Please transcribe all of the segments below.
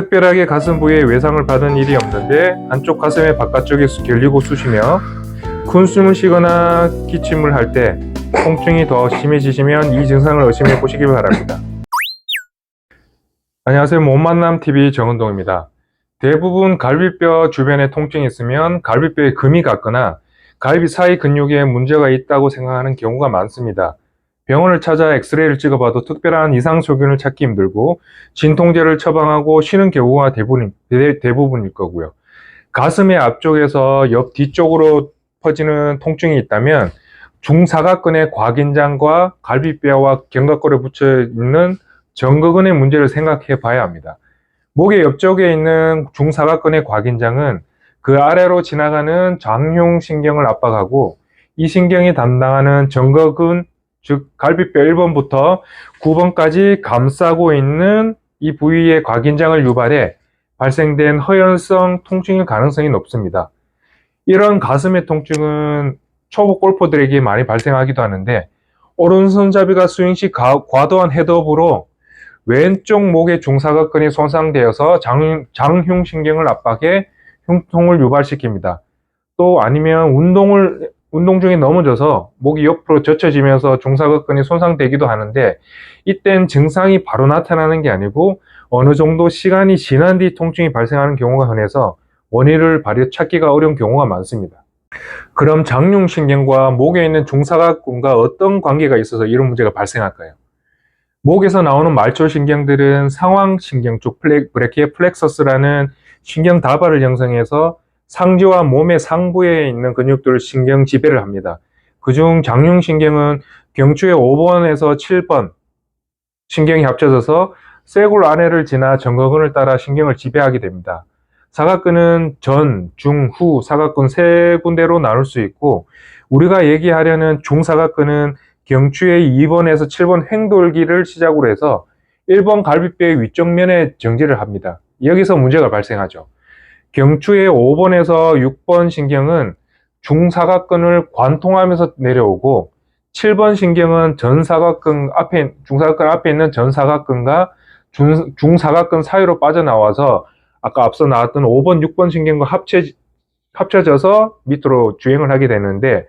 특별하게 가슴 부위에 외상을 받은 일이 없는데 한쪽 가슴의 바깥쪽이 수- 결리고 쑤시며 큰 숨을 쉬거나 기침을 할 때 통증이 더 심해지시면 이 증상을 의심해 보시기 바랍니다. 안녕하세요. 몸만남 TV 정은동입니다. 대부분 갈비뼈 주변에 통증이 있으면 갈비뼈에 금이 갔거나 갈비 사이 근육에 문제가 있다고 생각하는 경우가 많습니다. 병원을 찾아 엑스레이를 찍어봐도 특별한 이상 소견을 찾기 힘들고 진통제를 처방하고 쉬는 경우가 대부분, 대- 대부분일 거고요. 가슴의 앞쪽에서 옆 뒤쪽으로 퍼지는 통증이 있다면 중사각근의 과긴장과 갈비뼈와 견갑골에 붙여 있는 정거근의 문제를 생각해 봐야 합니다. 목의 옆쪽에 있는 중사각근의 과긴장은 그 아래로 지나가는 장흉신경을 압박하고 이 신경이 담당하는 정거근, 즉 갈비뼈 1번부터 9번까지 감싸고 있는 이 부위의 과긴장을 유발해 발생된 허연성 통증일 가능성이 높습니다. 이런 가슴의 통증은 초보 골퍼들에게 많이 발생하기도 하는데 오른손잡이가 스윙 시 가- 과도한 헤드업으로 왼쪽 목의 중사각근이 손상되어서 장, 장흉신경을 압박해 흉통을 유발시킵니다. 또 아니면 운동을 운동 중에 넘어져서 목이 옆으로 젖혀지면서 중사각근이 손상되기도 하는데 이땐 증상이 바로 나타나는 게 아니고 어느 정도 시간이 지난 뒤 통증이 발생하는 경우가 흔해서 원인을 발휘 찾기가 어려운 경우가 많습니다. 그럼 장흉신경과 목에 있는 중사각근과 어떤 관계가 있어서 이런 문제가 발생할까요? 목에서 나오는 말초신경들은 상황신경 쪽 플레, 브레키에 플렉서스라는 신경 다발을 형성해서 상지와 몸의 상부에 있는 근육들을 신경 지배를 합니다. 그중 장흉신경은 경추의 5번에서 7번 신경이 합쳐져서 쇄골 안에를 지나 정거근을 따라 신경을 지배하게 됩니다. 사각근은 전, 중, 후 사각근 세 군데로 나눌 수 있고 우리가 얘기하려는 중사각근은 경추의 2번에서 7번 횡돌기를 시작으로 해서 1번 갈비뼈의 위쪽 면에 정지를 합니다. 여기서 문제가 발생하죠. 경추의 5번에서 6번 신경은 중사각근을 관통하면서 내려오고 7번 신경은 전사각근 앞에 중사각근 앞에 있는 전사각근과 중, 중사각근 사이로 빠져나와서 아까 앞서 나왔던 5번, 6번 신경과 합쳐 합쳐져서 밑으로 주행을 하게 되는데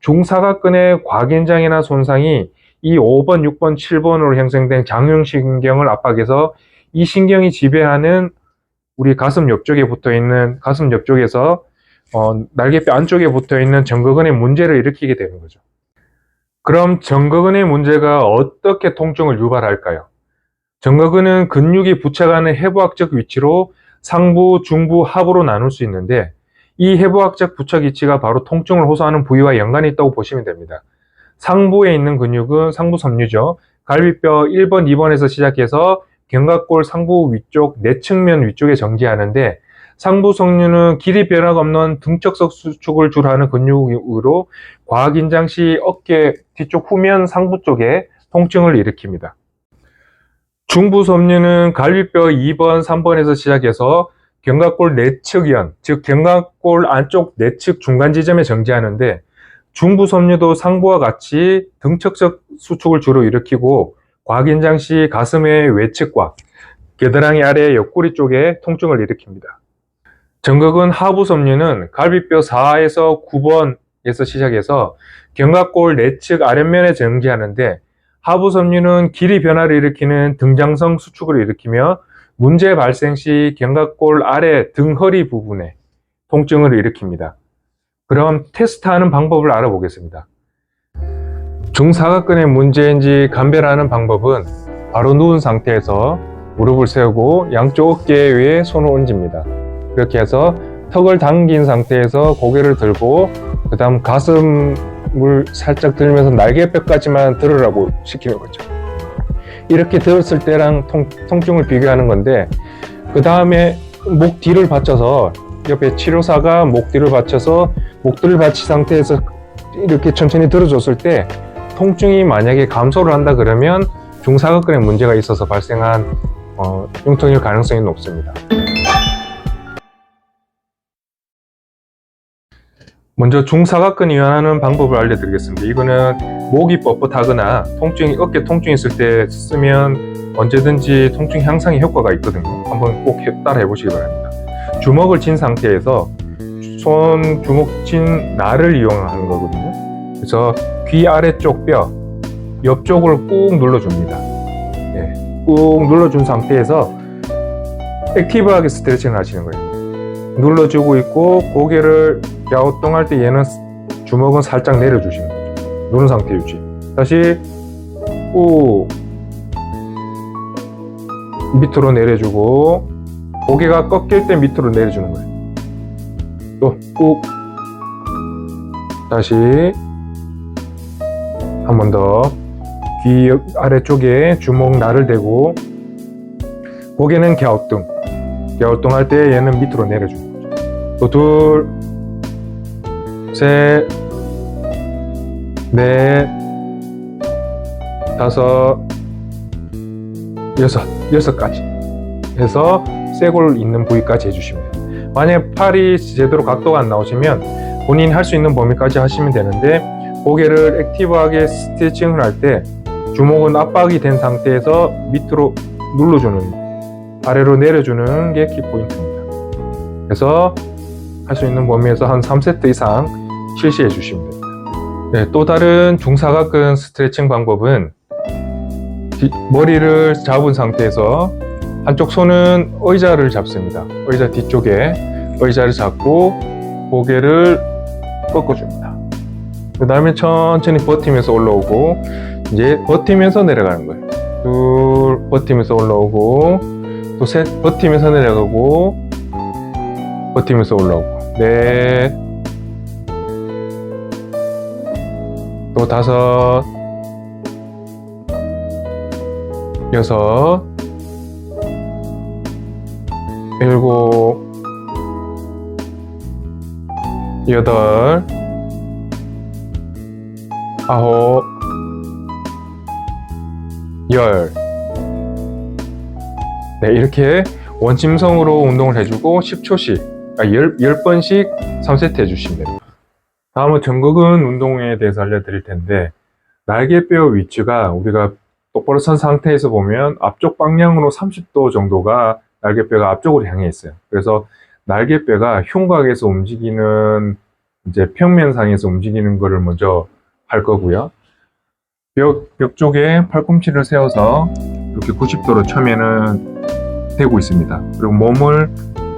중사각근의 과긴장이나 손상이 이 5번, 6번, 7번으로 형성된 장흉신경을 압박해서 이 신경이 지배하는 우리 가슴 옆쪽에 붙어 있는 가슴 옆쪽에서 어, 날개뼈 안쪽에 붙어 있는 정거근의 문제를 일으키게 되는 거죠. 그럼 정거근의 문제가 어떻게 통증을 유발할까요? 정거근은 근육이 부착하는 해부학적 위치로 상부, 중부, 하부로 나눌 수 있는데 이 해부학적 부착 위치가 바로 통증을 호소하는 부위와 연관이 있다고 보시면 됩니다. 상부에 있는 근육은 상부 섬유죠. 갈비뼈 1번, 2번에서 시작해서 견갑골 상부 위쪽 내측면 위쪽에 정지하는데 상부 섬유는 길이 변화가 없는 등척석 수축을 주로 하는 근육으로 과긴장 시 어깨 뒤쪽 후면 상부 쪽에 통증을 일으킵니다. 중부 섬유는 갈비뼈 2번, 3번에서 시작해서 견갑골 내측연, 즉 견갑골 안쪽 내측 중간 지점에 정지하는데 중부 섬유도 상부와 같이 등척석 수축을 주로 일으키고 과긴장 시 가슴의 외측과 겨드랑이 아래 옆구리 쪽에 통증을 일으킵니다. 정극은 하부 섬유는 갈비뼈 4에서 9번에서 시작해서 견갑골 내측 아랫면에 정지하는데 하부 섬유는 길이 변화를 일으키는 등장성 수축을 일으키며 문제 발생 시 견갑골 아래 등 허리 부분에 통증을 일으킵니다. 그럼 테스트하는 방법을 알아보겠습니다. 중사각근의 문제인지 감별하는 방법은 바로 누운 상태에서 무릎을 세우고 양쪽 어깨 위에 손을 얹습니다. 이렇게 해서 턱을 당긴 상태에서 고개를 들고 그 다음 가슴을 살짝 들면서 날개뼈까지만 들으라고 시키는 거죠. 이렇게 들었을 때랑 통, 통증을 비교하는 건데 그 다음에 목 뒤를 받쳐서 옆에 치료사가 목 뒤를 받쳐서 목 뒤를 받친 상태에서 이렇게 천천히 들어줬을 때 통증이 만약에 감소를 한다 그러면 중사각근에 문제가 있어서 발생한 어, 흉통일 가능성이 높습니다. 먼저 중사각근 이완하는 방법을 알려드리겠습니다. 이거는 목이 뻣뻣하거나 통증이 어깨 통증 있을 때 쓰면 언제든지 통증 향상에 효과가 있거든요. 한번 꼭 해- 따라 해 보시기 바랍니다. 주먹을 쥔 상태에서 손 주먹 쥔 날을 이용하는 거거든요. 그래서 귀 아래쪽 뼈 옆쪽을 꾹 눌러줍니다. 예, 꾹 눌러준 상태에서 액티브하게 스트레칭을 하시는 거예요. 눌러주고 있고 고개를 갸우뚱할 때 얘는 주먹은 살짝 내려주시는 거죠. 누른 상태 유지. 다시 꾹 밑으로 내려주고 고개가 꺾일 때 밑으로 내려주는 거예요. 또 꾹 다시 한 번 더 귀 아래쪽에 주먹 날을 대고 고개는 갸우뚱 갸우뚱 할 때 얘는 밑으로 내려주는 거죠. 또 둘, 셋, 넷, 다섯, 여섯, 여섯 가지 해서 쇄골 있는 부위까지 해주시면 돼요. 만약에 팔이 제대로 각도가 안 나오시면 본인이 할수 있는 범위까지 하시면 되는데 고개를 액티브하게 스트레칭을 할 때 주먹은 압박이 된 상태에서 밑으로 눌러주는 아래로 내려주는 게 키포인트입니다. 그래서 할 수 있는 범위에서 한 3세트 이상 실시해 주시면 됩니다. 네, 또 다른 중사각근 스트레칭 방법은 뒤- 머리를 잡은 상태에서 한쪽 손은 의자를 잡습니다. 의자 뒤쪽에 의자를 잡고 고개를 꺾어줍니다. 그 다음에 천천히 버티면서 올라오고 이제 버티면서 내려가는 거예요. 둘 버티면서 올라오고 또 셋 버티면서 내려가고 버티면서 올라오고 넷또 다섯 여섯 일곱 여덟 아홉 열 네, 이렇게 원침성으로 운동을 해주고 10초씩, 아, 10, 10번씩 3세트 해주시면 됩니다. 다음은 전극은 운동에 대해서 알려드릴 텐데, 날개뼈 위치가 우리가 똑바로 선 상태에서 보면 앞쪽 방향으로 30도 정도가 날개뼈가 앞쪽으로 향해 있어요. 그래서 날개뼈가 흉곽에서 움직이는 이제 평면상에서 움직이는 거를 먼저 할 거고요. 벽, 벽 쪽에 팔꿈치를 세워서 이렇게 90도로 처음에는 대고 있습니다. 그리고 몸을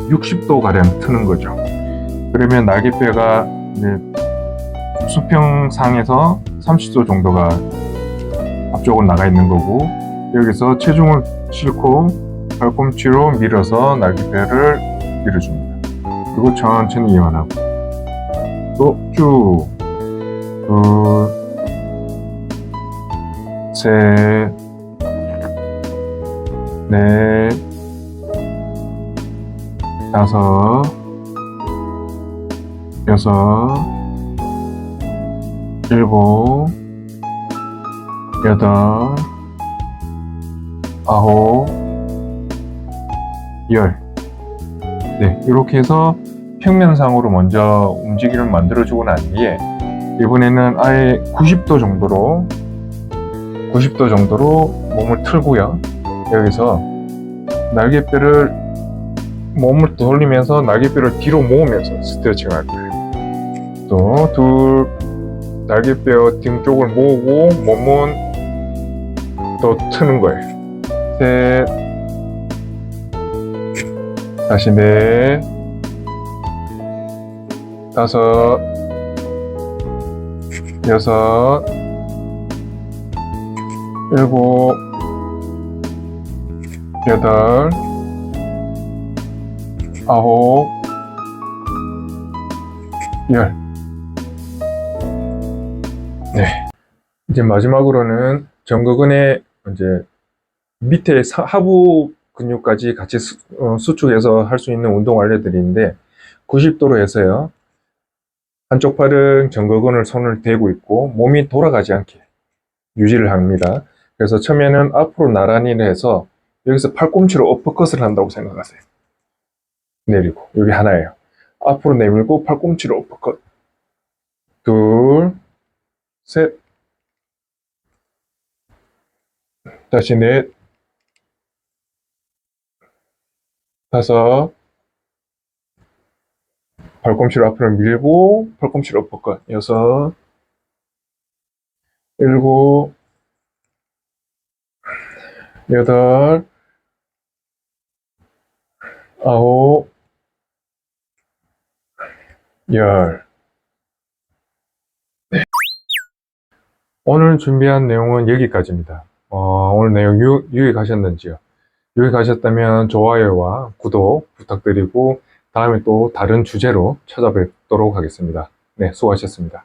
60도 가량 트는 거죠. 그러면 날개뼈가 이제 수평상에서 30도 정도가 앞쪽으로 나가 있는 거고 여기서 체중을 싣고 팔꿈치로 밀어서 날개뼈를 밀어줍니다. 그리고 천천히 이완하고 또 쭉, 둘, 셋, 넷, 다섯, 여섯, 일곱, 여덟, 아홉, 열. 네, 이렇게 해서 평면상으로 먼저 움직임을 만들어주고 난 뒤에 이번에는 아예 90도 정도로 90도 정도로 몸을 틀고요. 여기서 날개뼈를 몸을 돌리면서 날개뼈를 뒤로 모으면서 스트레칭을 할 거예요. 또 둘 날개뼈 등 쪽을 모으고 몸은 또 트는 거예요. 셋 다시 넷 다섯 여섯 일곱 여덟 아홉 열 네. 이제 마지막으로는 전거근의 이제 밑에 사- 하부 근육까지 같이 수, 어, 수축해서 할 수 있는 운동 알려드리는데 90도로 해서요. 한쪽 팔은 정거근을 손을 대고 있고 몸이 돌아가지 않게 유지를 합니다. 그래서 처음에는 앞으로 나란히 해서 여기서 팔꿈치로 어퍼컷을 한다고 생각하세요. 내리고 여기 하나예요. 앞으로 내밀고 팔꿈치로 어퍼컷 둘, 셋 다시 넷 다섯 발꿈치를 앞으로 밀고, 팔꿈치를 엎어컷, 여섯, 일곱, 여덟, 아홉, 열. 오늘 준비한 내용은 여기까지입니다. 어, 오늘 내용 유, 유익하셨는지요? 유익하셨다면 좋아요와 구독 부탁드리고 다음에 또 다른 주제로 찾아뵙도록 하겠습니다. 네, 수고하셨습니다.